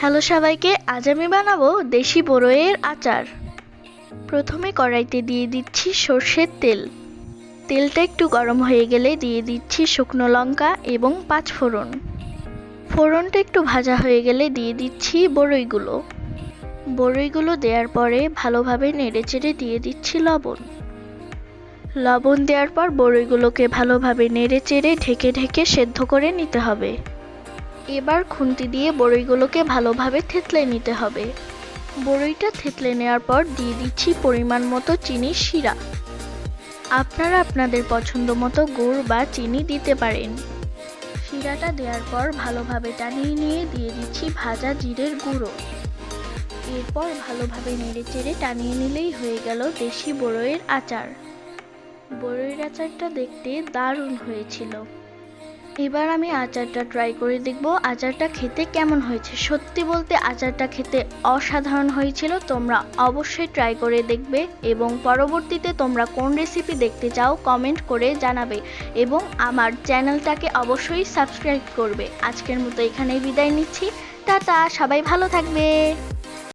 Hello সবাইকে, আজ আমি বানাবো দেশি বড়ইয়ের আচার। প্রথমে কড়াইতে দিয়ে দিচ্ছি সর্ষের তেল। তেলটা একটু গরম হয়ে গেলে দিয়ে দিচ্ছি শুকনো লঙ্কা এবং পাঁচ ফোড়ন। ফোড়নটা একটু ভাজা হয়ে গেলে দিয়ে দিচ্ছি বড়ইগুলো। বড়ইগুলো দেওয়ার পরে ভালোভাবে নেড়েচেড়ে দিয়ে দিচ্ছি লবণ। লবণ দেওয়ার পর বড়ইগুলোকে ভালোভাবে নেড়েচেড়ে ঢেকে ঢেকে সেদ্ধ করে নিতে হবে। এবার খুন্তি দিয়ে বড়ইগুলোকে ভালোভাবে থেতলে নিতে হবে। বড়ইটা থেতলে নেওয়ার পর দিয়ে দিচ্ছি পরিমাণ মতো চিনির শিরা। আপনারা আপনাদের পছন্দ মতো গুড় বা চিনি দিতে পারেন। শিরাটা দেওয়ার পর ভালোভাবে টানিয়ে নিয়ে দিয়ে দিচ্ছি ভাজা জিরের গুঁড়ো। এরপর ভালোভাবে নেড়েচেড়ে টানিয়ে নিলেই হয়ে গেল দেশি বড়ইয়ের আচার। বড়ইয়ের আচারটা দেখতে দারুণ হয়েছিল। এবার আমি আচারটা ট্রাই করে দেখব আচারটা খেতে কেমন হয়েছে। সত্যি বলতে আচারটা খেতে অসাধারণ হয়েছিল, তোমরা অবশ্যই ট্রাই করে দেখবে এবং পরবর্তীতে তোমরা কোন রেসিপি দেখতে চাও কমেন্ট করে জানাবে এবং আমার চ্যানেলটাকে অবশ্যই সাবস্ক্রাইব করবে। আজকের মতো এখানেই বিদায় নিচ্ছি। টাটা, সবাই ভালো থাকবে।